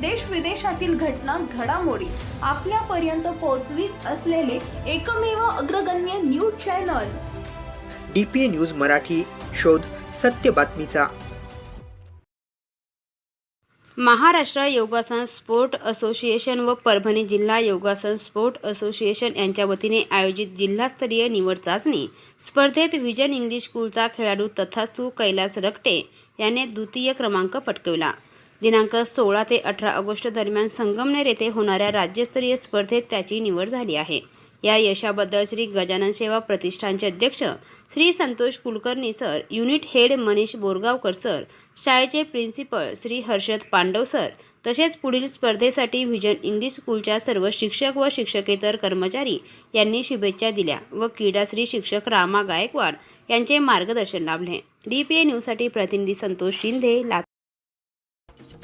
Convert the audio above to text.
देश विदेशातील घटना घडामोडी आपल्यापर्यंत पोहोचवीत असलेले एकमेव अग्रगण्य news channel. D P A news Marathi शोध सत्य बातमीचा. महाराष्ट्र योगासन स्पोर्ट असोसिएशन व परभणी जिल्हा योगासन स्पोर्ट असोसिएशन यांच्या वतीने आयोजित जिल्हास्तरीय निवड चाचणी स्पर्धेत विजन इंग्लिश स्कूलचा खेळाडू तथास्तू कैलास रकटे याने द्वितीय क्रमांक पटकावला. दिनांक सोळा ते अठरा ऑगस्ट दरम्यान संगमनेर येथे होणाऱ्या राज्यस्तरीय स्पर्धेत त्याची निवड झाली आहे. या यशाबद्दल श्री गजानन सेवा प्रतिष्ठानचे अध्यक्ष Shri Santosh Kulkarni sir unit head Manish Borgaonkar sir शाळेचे प्रिन्सिपल श्री हर्षद पांडव सर तसेच पुढील स्पर्धेसाठी व्हिजन इंग्लिश स्कूलच्या सर्व शिक्षक व शिक्षकेतर कर्मचारी यांनी शुभेच्छा दिल्या व क्रीडाश्री शिक्षक रामा गायकवाड यांचे मार्गदर्शन लाभले. डी पी ए न्यूजसाठी प्रतिनिधी संतोष शिंदे लातूर.